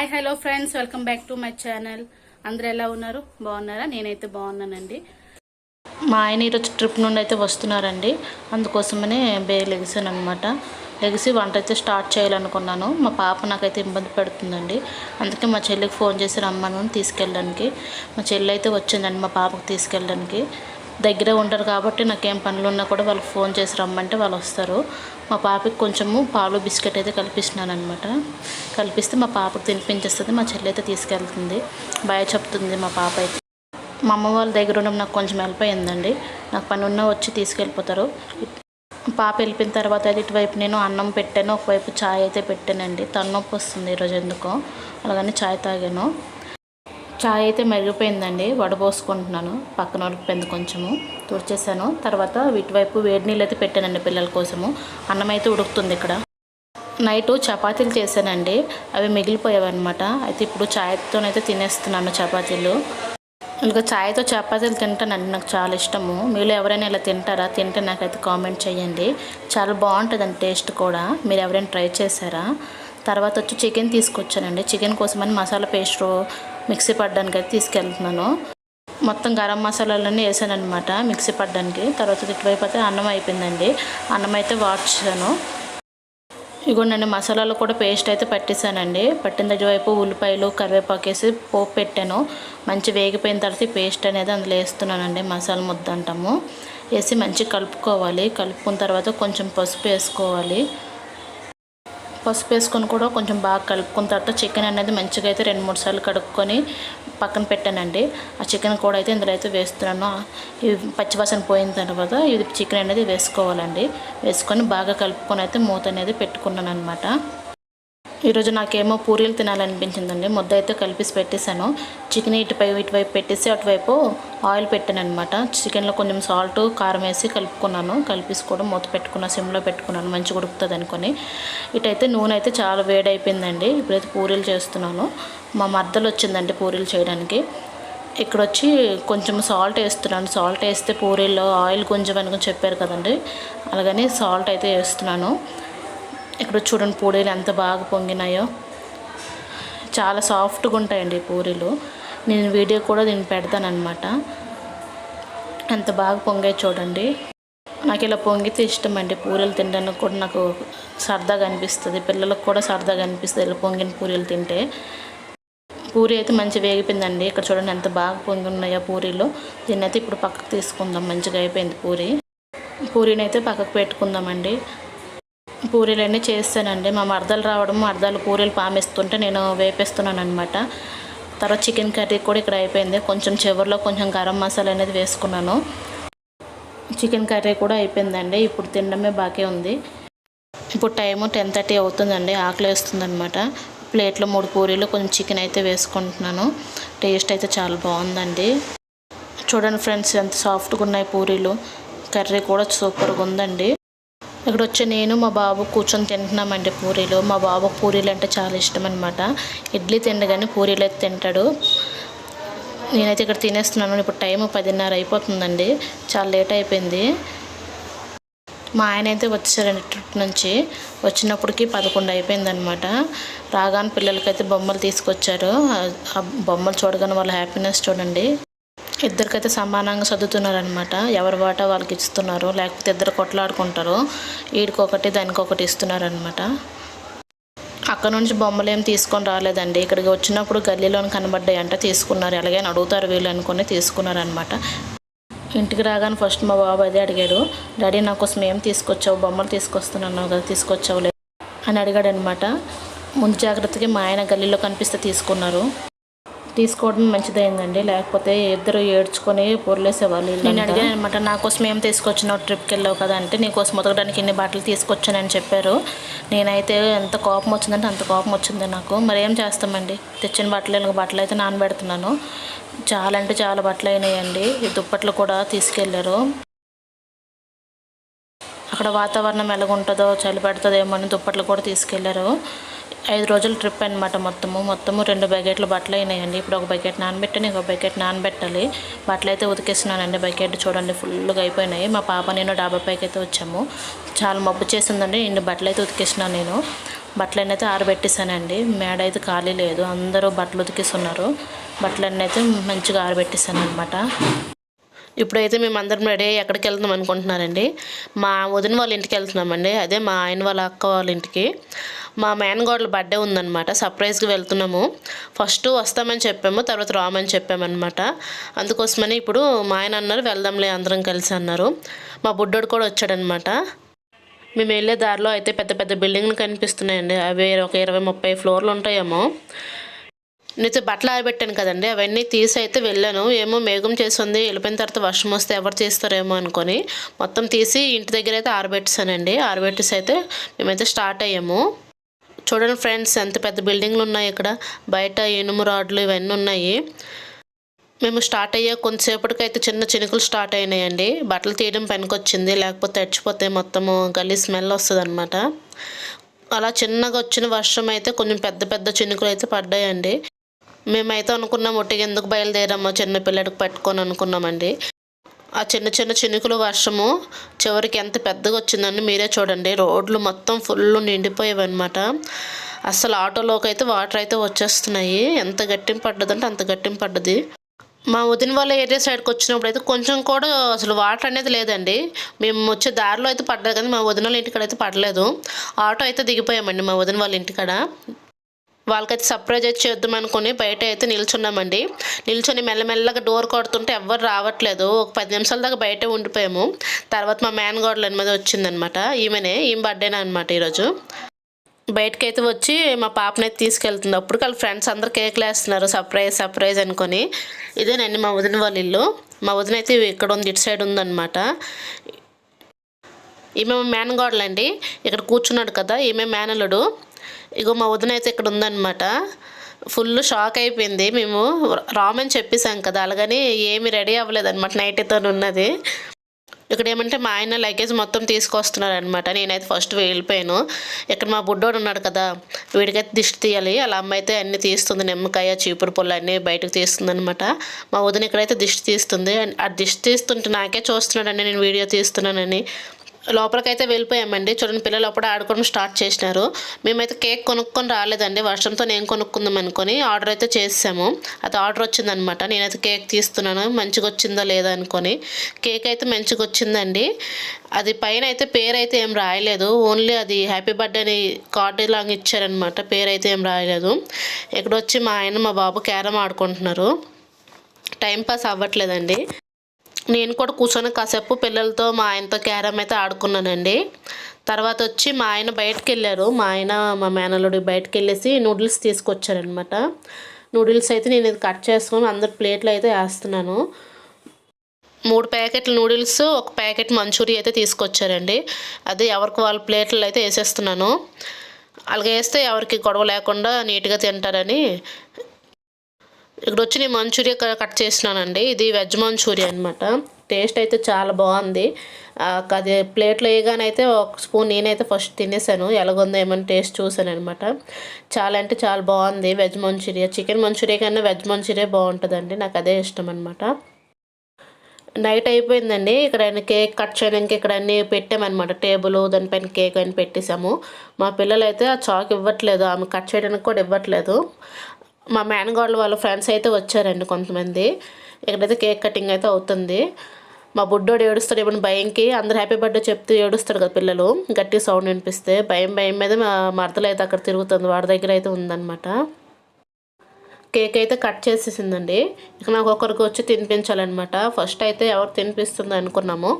Hi hello friends welcome back to my channel. అందరు ఎలా ఉన్నారు? బాగున్నారా? నేనైతే బాగున్నానండి. మా ఆయన ఈరోజు ట్రిప్ నుండి అయితే వస్తున్నారండి. అందుకోసమనే బే లెగిసాను అనమాట లెగిసి వంట అయితే స్టార్ట్ చేయాలనుకున్నాను. మా పాప నాకైతే ఇబ్బంది పెడుతుందండి. అందుకే మా చెల్లికి ఫోన్ చేసి రమ్మను తీసుకెళ్ళడానికి. మా చెల్లి అయితే వచ్చిందండి మా పాపకు తీసుకెళ్ళడానికి. దగ్గరే ఉంటారు కాబట్టి నాకేం పనులు ఉన్నా కూడా వాళ్ళకి ఫోన్ చేసి రమ్మంటే వాళ్ళు వస్తారు. మా పాపకి కొంచెము పాలు బిస్కెట్ అయితే కల్పిస్తున్నాను అనమాట కల్పిస్తే మా పాపకు తినిపించేస్తుంది మా చెల్లి అయితే తీసుకెళ్తుంది. బాయ్ చెప్తుంది మా పాప అయితే. మా అమ్మ వాళ్ళ దగ్గర ఉండడం నాకు కొంచెం హెల్ప్ అయిందండి నాకు పని ఉన్నా వచ్చి తీసుకెళ్ళిపోతారు. పాప వెళ్ళిపోయిన తర్వాత అయితే ఇటువైపు నేను అన్నం పెట్టాను ఒకవైపు ఛాయ్ అయితే పెట్టానండి. తలనొప్పి వస్తుంది ఈరోజు ఎందుకో. అలాగని ఛాయ్ తాగాను. చాయ్ అయితే మరిగిపోయిందండి. వడబోసుకుంటున్నాను పక్కన ఉడికిపోయింది కొంచెము. తుడిచేసాను. తర్వాత వీటివైపు వేడి నీళ్ళు అయితే పెట్టానండి పిల్లల కోసము. అన్నం అయితే ఉడుకుతుంది ఇక్కడ. నైట్ చపాతీలు చేశానండి. అవి మిగిలిపోయావన్నమాట. అయితే ఇప్పుడు చాయ్తోనైతే తినేస్తున్నాను చపాతీలు. ఇంకా చాయ్తో చపాతీలు తింటానండి. నాకు చాలా ఇష్టము. మీరు ఎవరైనా ఇలా తింటారా? తింటే నాకైతే కామెంట్ చేయండి. చాలా బాగుంటుందండి టేస్ట్ కూడా. మీరు ఎవరైనా ట్రై చేశారా? తర్వాత వచ్చి చికెన్ తీసుకొచ్చానండి. చికెన్ కోసమని మసాలా పేస్ట్ మిక్సీ పడడానికి అయితే తీసుకెళ్తున్నాను. మొత్తం గరం మసాలాలన్నీ వేసాను అనమాట మిక్సీ పడ్డానికి. తర్వాత ఇటువైపు అయితే అన్నం అయిపోయిందండి. అన్నం అయితే వాడ్చాను ఇగోండి మసాలాలు కూడా పేస్ట్ అయితే పట్టేశానండి పట్టిన వైపు ఉల్లిపాయలు కరివేపాకు వేసి పోపు పెట్టాను. మంచి వేగిపోయిన తర్వాత పేస్ట్ అనేది అందులో వేస్తున్నానండి. మసాలా ముద్ద అంటాము. వేసి మంచిగా కలుపుకోవాలి. కలుపుకున్న తర్వాత కొంచెం పసుపు వేసుకోవాలి. పసుపు వేసుకొని కూడా కొంచెం బాగా కలుపుకున్న తర్వాత చికెన్ అనేది మంచిగా అయితే రెండు మూడు సార్లు కడుక్కొని పక్కన పెట్టానండి. ఆ చికెన్ కూడా అయితే ఇందులో అయితే వేస్తున్నాను. ఇది పచ్చివాసన పోయిన తర్వాత ఇది చికెన్ అనేది వేసుకోవాలండి. వేసుకొని బాగా కలుపుకొని అయితే మూత అనేది పెట్టుకున్నాను అనమాట ఈరోజు నాకేమో పూరీలు తినాలనిపించిందండి. ముద్ద అయితే కలిపేసి పెట్టేశాను. చికెన్ ఇటుపై ఇటువైపు పెట్టేసి అటువైపు ఆయిల్ పెట్టాను అనమాట చికెన్లో కొంచెం సాల్ట్ కారం వేసి కలుపుకున్నాను. కలిపేసి కూడా మూత పెట్టుకున్న సిమ్లో పెట్టుకున్నాను. మంచిగా ఉడుకుతుంది అనుకొని. ఇటైతే నూనె అయితే చాలా వేడైపోయిందండి. ఇప్పుడైతే పూరీలు చేస్తున్నాను. మా మద్దలు వచ్చిందండి పూరీలు చేయడానికి. ఇక్కడ వచ్చి కొంచెం సాల్ట్ వేస్తున్నాను. సాల్ట్ వేస్తే పూరీల్లో ఆయిల్ కొంచెం అనుకుని చెప్పారు కదండి. అలాగని సాల్ట్ అయితే వేస్తున్నాను. ఇక్కడ చూడండి పూరీలు ఎంత బాగా పొంగినాయో. చాలా సాఫ్ట్గా ఉంటాయండి పూరీలు. నేను వీడియో కూడా దీన్ని పెడతానమాట ఎంత బాగా పొంగాయి చూడండి. నాకు ఇలా పొంగితే ఇష్టం అండి పూరీలు తినడానికి కూడా నాకు సరదాగా అనిపిస్తుంది. పిల్లలకు కూడా సరదాగా అనిపిస్తుంది ఇలా పొంగిన పూరీలు తింటే. పూరి అయితే మంచి వేగిపోయిందండి. ఇక్కడ చూడండి ఎంత బాగా పొంగి ఉన్నాయో పూరీలు. దీన్ని అయితే ఇప్పుడు పక్కకు తీసుకుందాం. మంచిగా అయిపోయింది పూరి. పూరీని అయితే పక్కకు పెట్టుకుందామండి. పూరీలన్నీ చేస్తానండి. మా మరదలు రావడం మరదలు పూరీలు పామేస్తుంటే నేను వేపేస్తున్నాను అనమాట తర్వాత చికెన్ కర్రీ కూడా ఇక్కడ అయిపోయింది. కొంచెం చివరిలో కొంచెం గరం మసాలా అనేది వేసుకున్నాను. చికెన్ కర్రీ కూడా అయిపోయిందండి. ఇప్పుడు తినడమే బాకే ఉంది. ఇప్పుడు టైము టెన్ థర్టీ అవుతుందండి. ఆకలి వేస్తుందనమాట ప్లేట్లో మూడు పూరీలు కొంచెం చికెన్ అయితే వేసుకుంటున్నాను. టేస్ట్ అయితే చాలా బాగుందండి. చూడండి ఫ్రెండ్స్ ఎంత సాఫ్ట్గా ఉన్నాయి పూరీలు. కర్రీ కూడా సూపర్గా ఉందండి. ఇక్కడ వచ్చి నేను మా బాబు కూర్చొని తింటున్నామండి పూరీలు. మా బాబు పూరీలు అంటే చాలా ఇష్టం అనమాట ఇడ్లీ తిండు కానీ పూరీలు అయితే తింటాడు. నేనైతే ఇక్కడ తినేస్తున్నాను. ఇప్పుడు టైం పదిన్నర అయిపోతుందండి. చాలా లేట్ అయిపోయింది. మా ఆయన అయితే వచ్చారండి ట్రిప్ నుంచి. వచ్చినప్పటికి పదకొండు అయిపోయిందనమాట రాగానే పిల్లలకైతే బొమ్మలు తీసుకొచ్చారు. ఆ బొమ్మలు చూడగానే వాళ్ళ హ్యాపీనెస్ చూడండి. ఇద్దరికైతే సమానంగా చదువుతున్నారనమాట ఎవరి వాటా వాళ్ళకి ఇస్తున్నారు లేకపోతే ఇద్దరు కొట్లాడుకుంటారు. వీడికొకటి దానికొకటి దానికి ఒకటి ఇస్తున్నారనమాట అక్కడ నుంచి బొమ్మలు ఏం తీసుకొని రాలేదండి. ఇక్కడికి వచ్చినప్పుడు గల్లీలో కనబడ్డాయి అంటే తీసుకున్నారు. ఎలాగైనా అడుగుతారు వీళ్ళు అనుకుని తీసుకున్నారనమాట ఇంటికి రాగానే ఫస్ట్ మా బాబు అదే అడిగాడు. డాడీ నా కోసం ఏం తీసుకొచ్చావు? బొమ్మలు తీసుకొస్తున్నాను కదా తీసుకొచ్చావు అని అడిగాడు అనమాట ముందు జాగ్రత్తగా మా ఆయన గల్లీలో కనిపిస్తే తీసుకున్నారు. తీసుకోవడం మంచిదైందండి. లేకపోతే ఇద్దరు ఏడ్చుకొని పొరలేసేవాళ్ళు నేను అడిగాను అనమాట నా కోసం ఏం తీసుకొచ్చినావు ట్రిప్కి వెళ్ళావు కదా అంటే నీ కోసం ఉతకడానికి ఇన్ని బట్టలు తీసుకొచ్చానని చెప్పారు. నేనైతే ఎంత కోపం వచ్చిందంటే అంత కోపం వచ్చింది నాకు. మరి ఏం చేస్తామండి? తెచ్చిన బట్టలు బట్టలు అయితే నానబెడుతున్నాను. చాలా అంటే చాలా బట్టలు అయినాయండి. ఈ దుప్పట్లు కూడా తీసుకెళ్ళారు. అక్కడ వాతావరణం ఎలాగుంటుందో చలి పెడుతుందేమో అని దుప్పట్లు కూడా తీసుకెళ్ళారు. ఐదు రోజుల ట్రిప్ అనమాట మొత్తము. మొత్తము రెండు బకెట్లు బట్టలు అయినాయండి. ఇప్పుడు ఒక బకెట్ నానబెట్టాను ఒక బకెట్ నానబెట్టాలి. బట్టలు అయితే ఉతికేస్తున్నానండి. బకెట్ చూడండి ఫుల్గా అయిపోయినాయి. మా పాప నేను డాబా పైకి అయితే వచ్చాము. చాలా మబ్బు చేసిందండి. నేను బట్టలు అయితే ఉతికేసినాను నేను. బట్టలన్నీ అయితే ఆరబెట్టేశానండి. మేడ అయితే ఖాళీ లేదు. అందరూ బట్టలు ఉతికిస్తున్నారు. బట్టలన్నీ అయితే మంచిగా ఆరబెట్టేశాను అనమాట ఇప్పుడైతే మేము అందరం రెడీ అయ్యి ఎక్కడికి వెళ్తున్నాం అనుకుంటున్నారండి. మా వదిన వాళ్ళ ఇంటికి వెళ్తున్నామండి. అదే మా ఆయన వాళ్ళ అక్క వాళ్ళ ఇంటికి. మా మేనగోడల బర్త్డే ఉందన్నమాట. సర్ప్రైజ్గా వెళ్తున్నాము. ఫస్ట్ వస్తామని చెప్పాము తర్వాత రామని చెప్పామన్నమాట. అందుకోసమని ఇప్పుడు మా ఆయన అన్నారు వెళ్దాంలే అందరం కలిసి అన్నారు. మా బుడ్డోడు కూడా వచ్చాడనమాట మేము వెళ్ళే దారిలో అయితే పెద్ద పెద్ద బిల్డింగ్లు కనిపిస్తున్నాయండి. అవి ఒక ఇరవై ముప్పై ఫ్లోర్లు ఉంటాయేమో. నేనైతే బట్టలు ఆరబెట్టాను కదండి అవన్నీ తీసి అయితే వెళ్ళాను. ఏమో మేఘం చేస్తుంది వెళ్ళిపోయిన తర్వాత వర్షం వస్తే ఎవరు చేస్తారేమో అనుకొని మొత్తం తీసి ఇంటి దగ్గర అయితే ఆరబెట్టేసానండి ఆరబెట్టేసి అయితే మేమైతే స్టార్ట్ అయ్యాము. చూడండి ఫ్రెండ్స్ ఎంత పెద్ద బిల్డింగ్లు ఉన్నాయి ఇక్కడ. బయట ఇనుము రాడ్లు ఇవన్నీ ఉన్నాయి. మేము స్టార్ట్ అయ్యే కొంతసేపటికైతే అయితే చిన్న చినుకులు స్టార్ట్ అయినాయండి. బట్టలు తీయడం పనికొచ్చింది లేకపోతే తడిచిపోతే మొత్తము గల్లీ స్మెల్ వస్తుంది అనమాట అలా చిన్నగా వచ్చిన వర్షం అయితే కొంచెం పెద్ద పెద్ద చినుకులు అయితే పడ్డాయండి. మేమైతే అనుకున్నాం ఒట్టిగా ఎందుకు బయలుదేరామో చిన్న పిల్లడికి పట్టుకొని అనుకున్నామండి. ఆ చిన్న చిన్న చినుకులు వర్షము చివరికి ఎంత పెద్దగా వచ్చిందని మీరే చూడండి. రోడ్లు మొత్తం ఫుల్ నిండిపోయాయి అసలు ఆటోలోకి అయితే వాటర్ అయితే వచ్చేస్తున్నాయి. ఎంత గట్టిం పడ్డదంటే అంత గట్టిం పడ్డది. మా వదిన వాళ్ళ ఏరియా సైడ్కి వచ్చినప్పుడు అయితే కొంచెం కూడా అసలు వాటర్ అనేది లేదండి. మేము వచ్చే దారిలో అయితే పడ్డది కానీ మా వదిన వాళ్ళ ఇంటికాడ అయితే పడలేదు. ఆటో అయితే దిగిపోయామండి మా వదిన వాళ్ళ ఇంటికాడ. వాళ్ళకైతే సర్ప్రైజ్ అయితే చేద్దాం అనుకుని బయట అయితే నిల్చున్నామండి. నిల్చొని మెల్లమెల్లగా డోర్ కొడుతుంటే ఎవ్వరు రావట్లేదు. ఒక పది నిమిషాల దాకా బయటే ఉండిపోయాము. తర్వాత మా మ్యాన్ గోడల మీద వచ్చిందనమాట. ఈమెనే ఈమె బర్త్డేనా అనమాట ఈరోజు. బయటకి అయితే వచ్చి మా పాపని అయితే తీసుకెళ్తుంది. అప్పుడు వాళ్ళ ఫ్రెండ్స్ అందరు కేకులు వేస్తున్నారు సర్ప్రైజ్ సర్ప్రైజ్ అనుకొని. ఇదేనండి మా వదిన వాళ్ళ ఇల్లు. మా వదిన అయితే ఇక్కడ ఉంది ఇటు సైడ్ ఉందన్నమాట. ఈమె మేనగోడలండి ఇక్కడ కూర్చున్నాడు కదా ఈమె మేనలుడు ఇగో మా వదిన అయితే ఇక్కడ ఉందన్నమాట. ఫుల్ షాక్ అయిపోయింది. మేము రామని చెప్పేసాం కదా అలాగని ఏమి రెడీ అవ్వలేదన్నమాట నైట్తో ఉన్నది. ఇక్కడ ఏమంటే మా ఆయన లగేజ్ మొత్తం తీసుకొస్తున్నారనమాట నేనైతే ఫస్ట్ వెళ్ళిపోయాను. ఇక్కడ మా బుడ్డోడు ఉన్నాడు కదా వీడికైతే దిష్టి తీయాలి. అలా అమ్మ అయితే అన్ని తీస్తుంది నిమ్మకాయ చీపురు పుల్ల అన్నీ బయటకు తీస్తుంది అనమాట మా వదిన ఇక్కడైతే దిష్టి తీస్తుంది. ఆ దిష్టి తీస్తుంటే నాకే చూస్తున్నాడండి నేను వీడియో తీస్తున్నానని. లోపలికైతే వెళ్ళిపోయామండి. చూడండి పిల్లలు అప్పుడు ఆడుకోవడం స్టార్ట్ చేసినారు. మేమైతే కేక్ కొనుక్కొని రాలేదండి. వర్షంతో నేను కొనుక్కుందాం అనుకొని ఆర్డర్ అయితే చేసాము అది ఆర్డర్ వచ్చిందనమాట నేనైతే కేక్ తీస్తున్నాను. మంచిగా వచ్చిందా లేదా అనుకొని. కేక్ అయితే మంచిగా వచ్చిందండి. అది పైన అయితే పేరు అయితే ఏం రాయలేదు. ఓన్లీ అది హ్యాపీ బర్త్డే అని కార్డు లాగా ఇచ్చారనమాట పేరు అయితే ఏం రాయలేదు. ఇక్కడ వచ్చి మా ఆయన మా బాబు క్యారమ్ ఆడుకుంటున్నారు. టైం పాస్ అవ్వట్లేదండి. నేను కూడా కూర్చొని కాసేపు పిల్లలతో మా ఆయనతో క్యారమ్ అయితే ఆడుకున్నానండి. తర్వాత వచ్చి మా ఆయన బయటకు వెళ్ళారు మా ఆయన మా మేనల్లుడు బయటకు వెళ్ళేసి నూడిల్స్ తీసుకొచ్చారనమాట నూడిల్స్ అయితే నేను ఇది కట్ చేసుకొని అందరు ప్లేట్లు అయితే వేస్తున్నాను. మూడు ప్యాకెట్ల నూడిల్స్ ఒక ప్యాకెట్ మంచూరియా అయితే తీసుకొచ్చారండి. అది ఎవరికి వాళ్ళ ప్లేట్లు అయితే వేసేస్తున్నాను. అలాగే వేస్తే ఎవరికి గొడవ లేకుండా నీట్గా తింటారని ఇక్కడ వచ్చి నేను మంచూరియా కట్ చేసినానండి. ఇది వెజ్ మంచూరియా అనమాట టేస్ట్ అయితే చాలా బాగుంది. అది ప్లేట్లో వేయగానైతే ఒక స్పూన్ నేనైతే ఫస్ట్ తినేసాను. ఎలాగుందో ఏమైనా టేస్ట్ చూసాను అనమాట చాలా అంటే చాలా బాగుంది వెజ్ మంచూరియా. చికెన్ మంచూరియా కన్నా వెజ్ మంచూరియా బాగుంటుందండి. నాకు అదే ఇష్టం అనమాట నైట్ అయిపోయిందండి. ఇక్కడ కేక్ కట్ చేయడానికి ఇక్కడ అన్ని పెట్టామన్నమాట. టేబుల్ దానిపైన కేక్ అని పెట్టేసాము. మా పిల్లలు అయితే ఆ చాక్ ఇవ్వట్లేదు. ఆమె కట్ చేయడానికి కూడా ఇవ్వట్లేదు. మా మేనగాళ్ళు వాళ్ళ ఫ్రెండ్స్ అయితే వచ్చారండి కొంతమంది. ఇక్కడైతే కేక్ కటింగ్ అయితే అవుతుంది. మా బుడ్డోడు ఏడుస్తాడు ఏమైనా భయంకి అందరు హ్యాపీ బర్త్డే చెప్తూ ఏడుస్తాడు కదా పిల్లలు. గట్టి సౌండ్ వినిపిస్తే భయం భయం మీద మా మరదలు అయితే అక్కడ తిరుగుతుంది. వాడి దగ్గర అయితే ఉందన్నమాట. కేక్ అయితే కట్ చేసేసిందండి. ఇక నాకు ఒకరికి వచ్చి తినిపించాలన్నమాట. ఫస్ట్ అయితే ఎవరు తినిపిస్తుంది అనుకున్నాము.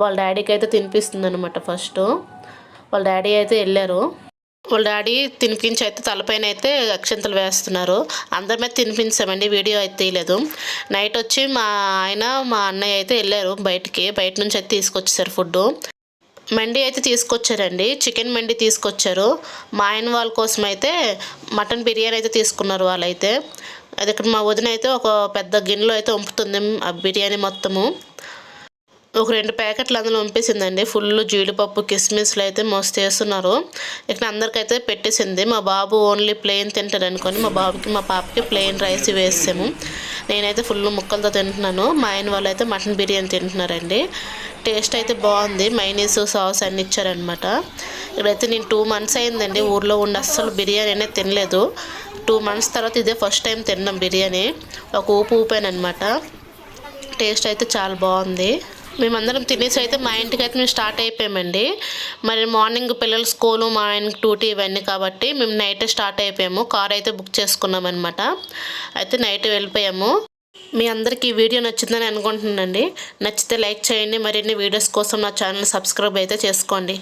వాళ్ళ డాడీకి అయితే తినిపిస్తుంది అనమాట ఫస్ట్. వాళ్ళ డాడీ అయితే వెళ్ళారు. వాళ్ళ డాడీ తినిపించి అయితే తలపైన అయితే అక్షంతలు వేస్తున్నారు. అందరి మీద తినిపించామండి వీడియో అయితే తీయలేదు. నైట్ వచ్చి మా ఆయన మా అన్నయ్య అయితే వెళ్ళారు బయటికి. బయట నుంచి అయితే తీసుకొచ్చేసారు ఫుడ్. మండి అయితే తీసుకొచ్చారండి. చికెన్ మండి తీసుకొచ్చారు. మా ఆయన వాళ్ళ కోసం అయితే మటన్ బిర్యానీ అయితే తీసుకున్నారు వాళ్ళైతే. అది ఇక్కడ మా వదిన అయితే ఒక పెద్ద గిన్నెలో అయితే వంపుతుంది ఆ బిర్యానీ మొత్తము. ఒక రెండు ప్యాకెట్లు అందులో పంపేసిందండి ఫుల్ జీడిపప్పు కిస్మిస్లు అయితే మస్తు చేస్తున్నారు. ఇక్కడ అందరికైతే పెట్టేసింది. మా బాబు ఓన్లీ ప్లెయిన్ తింటారు అనుకొని మా బాబుకి మా పాపకి ప్లెయిన్ రైస్ వేసాము నేనైతే ఫుల్ ముక్కలతో తింటున్నాను. మా ఆయన వాళ్ళు అయితే మటన్ బిర్యానీ తింటున్నారండి. టేస్ట్ అయితే బాగుంది. మైనీస్ సాస్ అన్ని ఇచ్చారనమాట ఇక్కడైతే నేను టూ మంత్స్ అయిందండి. ఊర్లో ఉండి అస్సలు బిర్యానీ అనేది తినలేదు. టూ మంత్స్ తర్వాత ఇదే ఫస్ట్ టైం తిన్నాం బిర్యానీ. ఒక ఊపు ఊపాను అనమాట టేస్ట్ అయితే చాలా బాగుంది. మేమందరం తినేసి అయితే మా ఇంటికి అయితే మేము స్టార్ట్ అయిపోయామండి. మరి మార్నింగ్ పిల్లల స్కూలు మా ఆయనకి డ్యూటీ ఇవన్నీ కాబట్టి మేము నైట్ స్టార్ట్ అయిపోయాము. కార్ అయితే బుక్ చేసుకున్నాం అనమాట అయితే నైట్ వెళ్ళిపోయాము. మీ అందరికీ ఈ వీడియో నచ్చిందని అనుకుంటున్నానండి. నచ్చితే లైక్ చేయండి. మరిన్ని వీడియోస్ కోసం నా ఛానల్ సబ్స్క్రైబ్ అయితే చేసుకోండి.